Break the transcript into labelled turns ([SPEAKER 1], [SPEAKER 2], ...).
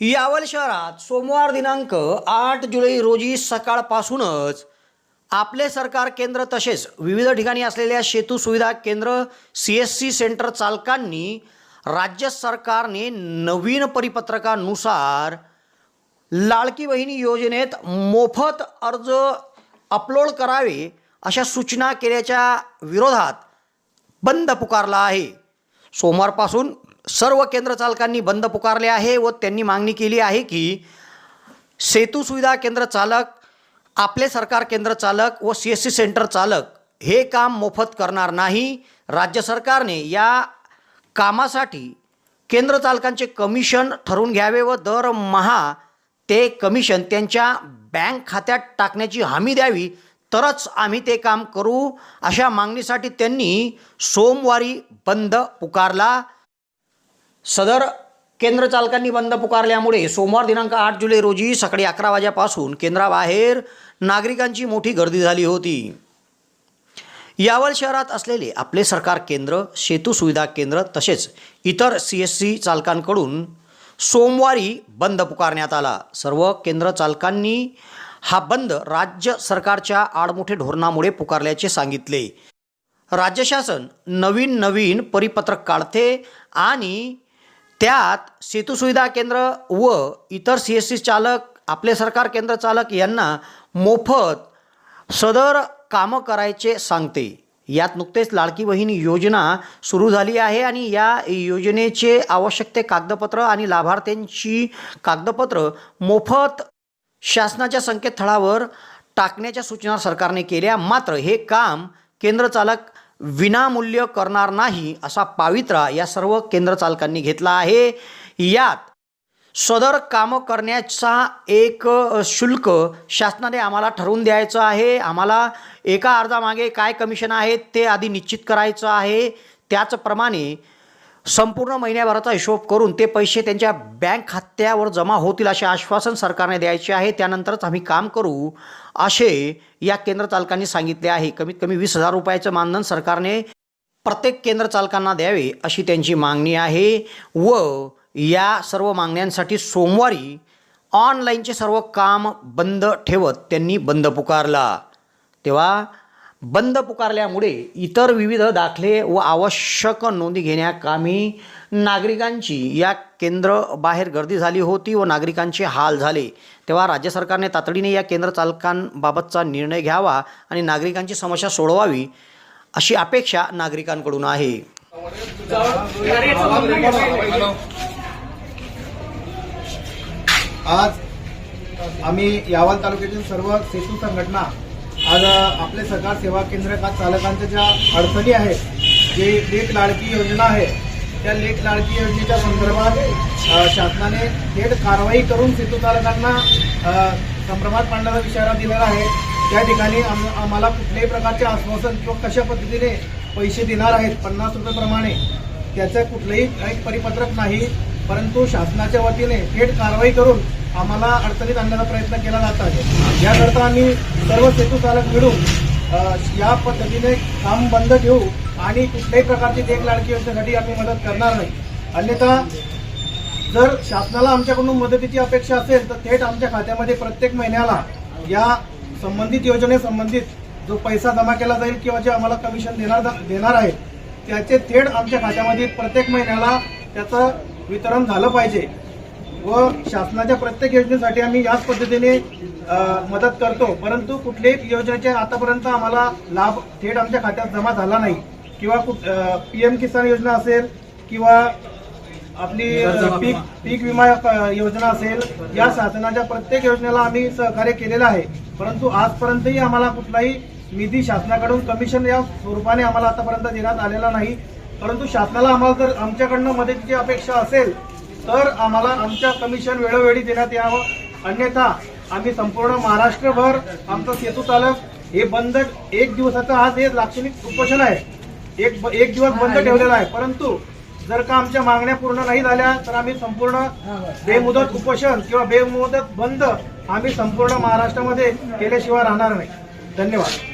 [SPEAKER 1] यावल शहरात सोमवार दिनांक आठ जुलै रोजी सकाळपासूनच आपले सरकार केंद्र तसेच विविध ठिकाणी असलेल्या सेतू सुविधा केंद्र सी एस सी सेंटर चालकांनी राज्य सरकारने नवीन परिपत्रकानुसार लाडकी बहिणी योजनेत मोफत अर्ज अपलोड करावे अशा सूचना केल्याच्या विरोधात बंद पुकारला आहे. सोमवारपासून सर्व केंद्र चालकांनी बंद पुकारले आहे व त्यांनी मागणी केली आहे की सेतू सुविधा केंद्र चालक आपले सरकार केंद्र चालक व सी एस सी सेंटर चालक हे काम मोफत करणार नाही. राज्य सरकारने या कामासाठी केंद्र चालकांचे कमिशन ठरवून घ्यावे व दरमहा ते कमिशन त्यांच्या बँक खात्यात टाकण्याची हमी द्यावी. तरच आम्ही ते काम करू. अशा मागणीसाठी त्यांनी सोमवारी बंद पुकारला. सदर केंद्र चालकांनी बंद पुकारल्यामुळे सोमवार दिनांक आठ जुलै रोजी सकाळी अकरा वाजेपासून केंद्राबाहेर नागरिकांची मोठी गर्दी झाली होती. यावल शहरात असलेले आपले सरकार केंद्र सेतू सुविधा केंद्र तसेच इतर सी एस सी चालकांकडून सोमवारी बंद पुकारण्यात आला. सर्व केंद्र चालकांनी हा बंद राज्य सरकारच्या आडमोठे धोरणामुळे पुकारल्याचे सांगितले. राज्य शासन नवीन नवीन परिपत्रक काढते आणि त्यात सेतुसुविधा केंद्र व इतर सी एस सी चालक आपले सरकार केंद्र चालक यांना मोफत सदर कामं करायचे सांगते. यात नुकतेच लाडकी बहीण योजना सुरू झाली आहे आणि या योजनेचे आवश्यक ते कागदपत्र आणि लाभार्थ्यांची कागदपत्र मोफत शासनाच्या संकेतस्थळावर टाकण्याच्या सूचना सरकारने केल्या. मात्र हे काम केंद्र चालक विनामूल्य करणार नाही असा पावित्रा या सर्व केंद्र चालकांनी घेतला आहे. यात सदर कामं करण्याचा एक शुल्क शासनाने आम्हाला ठरवून द्यायचं आहे. आम्हाला एका अर्जामागे काय कमिशन आहे ते आधी निश्चित करायचं आहे. त्याचप्रमाणे संपूर्ण महिन्याभराचा हिशोब करून ते पैसे त्यांच्या बँक खात्यावर जमा होतील असे आश्वासन सरकारने द्यायचे आहे. त्यानंतरच आम्ही काम करू असे या केंद्र चालकांनी सांगितले आहे. कमीत कमी वीस हजार रुपयाचं मानधन सरकारने प्रत्येक केंद्र चालकांना द्यावे अशी त्यांची मागणी आहे व या सर्व मागण्यांसाठी सोमवारी ऑनलाईनचे सर्व काम बंद ठेवत त्यांनी बंद पुकारला. तेव्हा बंद पुकारल्यामुळे इतर विविध दाखले व आवश्यक नोंदी घेण्याकामी नागरिकांची या केंद्र बाहेर गर्दी झाली होती व नागरिकांचे हाल झाले. तेव्हा राज्य सरकारने तातडीने या केंद्र चालकांबाबतचा निर्णय घ्यावा आणि नागरिकांची समस्या सोडवावी अशी अपेक्षा नागरिकांकडून आहे.
[SPEAKER 2] आज आम्ही यावल तालुक्यातील सर्व सेतू संघटना आज आपले सरकार सेवा केंद्र का चालकांच्या ज्या अडचणी आहेत जे लेख लाडकी योजना आहे त्या लेख लाडकी योजनेच्या संदर्भात शासनाने थेट कारवाई करून सेतू चालकांना संभ्रमात पाडण्याचा इशारा दिलेला आहे. त्या ठिकाणी आम- आम्हाला कुठल्याही प्रकारचे आश्वासन किंवा कशा पद्धतीने पैसे देणार आहेत पन्नास रुपयाप्रमाणे त्याचं कुठलंही काही परिपत्रक नाही. परंतु शासनाच्या वतीने थेट कारवाई करून आम्हाला अडचणीत आणण्याचा प्रयत्न केला जात आहे. याकरता आम्ही सर्व सेतू चालक मिळून या पद्धतीने काम बंद ठेवू आणि कुठल्याही प्रकारची देख लाडकी योजनेसाठी आम्ही मदत करणार नाही. अन्यथा जर शासनाला आमच्याकडून मदतीची अपेक्षा असेल तर थेट आमच्या खात्यामध्ये प्रत्येक महिन्याला या संबंधित योजनेसंबंधित जो पैसा जमा केला जाईल किंवा जे आम्हाला कमिशन देणार देणार आहे त्याचे थेट आमच्या खात्यामध्ये प्रत्येक महिन्याला त्याचं वितरण झालं पाहिजे व शासनाच्या प्रत्येक योजनेसाठी आम्ही याच पद्धतीने मदत करतो. परंतु कुठल्याही योजनेचे आतापर्यंत आम्हाला लाभ थेट आमच्या खात्यात जमा झाला नाही. किंवा पीएम किसान योजना असेल किंवा आपली पीक पीक विमा योजना असेल या शासनाच्या प्रत्येक योजनेला आम्ही सहकार्य केलेलं आहे. परंतु आजपर्यंतही आम्हाला कुठलाही निधी शासनाकडून कमिशन या स्वरूपाने आम्हाला आतापर्यंत देण्यात आलेला नाही. परंतु शासनाला आम्हाला जर आमच्याकडनं मदतीची अपेक्षा असेल तर आम्हाला आमच्या कमिशन वेळोवेळी देण्यात यावं. अन्यथा आम्ही संपूर्ण महाराष्ट्रभर आमचं सेतू चालक हे बंद एक दिवसाचं आज हे लाक्षणिक उपोषण आहे. एक एक दिवस बंद ठेवलेला आहे. परंतु जर का आमच्या मागण्या पूर्ण नाही झाल्या तर आम्ही संपूर्ण बेमुदत उपोषण किंवा बेमुदत बंद आम्ही संपूर्ण महाराष्ट्रामध्ये केल्याशिवाय राहणार नाही. धन्यवाद.